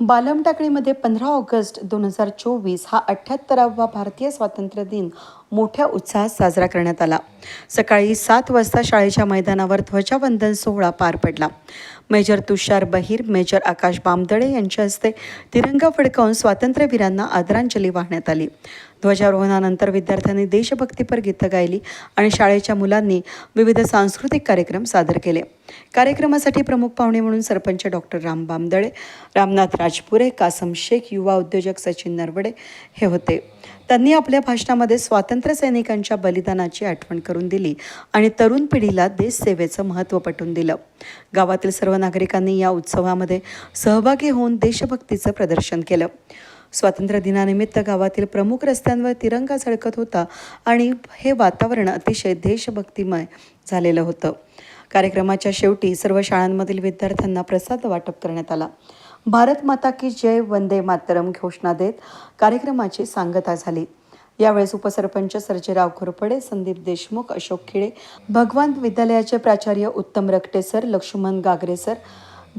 बालम टाकळीमध्ये पंधरा ऑगस्ट दोन हजार चोवीस हा अठ्ठ्याहत्तरावा भारतीय स्वातंत्र्य दिन. मोठ्या उत्साहात साजरा करण्यात आला. सकाळी सात वाजता शाळेच्या मैदानावर ध्वजावंदन सोहळा पार पडला. मेजर तुषार बहिर मेजर आकाश बामदळे यांच्या हस्ते तिरंगा फडकावून स्वातंत्र्यवीरांना आदरांजली वाहण्यात आली. ध्वजारोहणानंतर विद्यार्थ्यांनी देशभक्तीपर गीतं गायली आणि शाळेच्या मुलांनी विविध सांस्कृतिक कार्यक्रम सादर केले. कार्यक्रमासाठी प्रमुख पाहुणे म्हणून सरपंच डॉक्टर राम बामदळे रामनाथ राजपुरे कासम शेख युवा उद्योजक सचिन नरवडे हे होते. त्यांनी आपल्या भाषणामध्ये स्वातंत्र्य स्वातंत्र्यसैनिकांच्या बलिदानाची आठवण करून दिली आणि तरुण पिढीला देशसेवेचं महत्त्व पटवून दिलं. गावातील सर्व नागरिकांनी या उत्सवामध्ये सहभागी होऊन देशभक्तीचं प्रदर्शन केलं. स्वातंत्र्य दिनानिमित्त गावातील प्रमुख रस्त्यांवर तिरंगा झळकत होता आणि हे वातावरण अतिशय देशभक्तिमय झालेलं होतं. कार्यक्रमाच्या शेवटी सर्व शाळांमधील विद्यार्थ्यांना प्रसाद वाटप करण्यात आला. भारत माता की जय वंदे मातरम घोषणा देत कार्यक्रमाची सांगता झाली. यावेळेस उपसरपंच सर्जेराव घोरपडे संदीप देशमुख अशोक खिळे भगवान विद्यालयाचे प्राचार्य उत्तम रकटे सर लक्ष्मण गागरे सर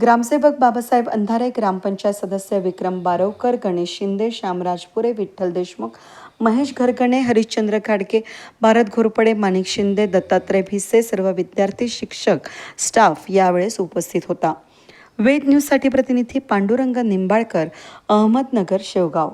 ग्रामसेवक बाबासाहेब अंधारे ग्रामपंचायत सदस्य विक्रम बारवकर गणेश शिंदे श्यामराजपुरे विठ्ठल देशमुख महेश घरगणे हरिश्चंद्र खाडके भारत घोरपडे माणिक शिंदे दत्तात्रय भिसे सर्व विद्यार्थी शिक्षक स्टाफ यावेळेस उपस्थित होता. वेद न्यूजसाठी प्रतिनिधी पांडुरंग निंबाळकर अहमदनगर शेवगाव.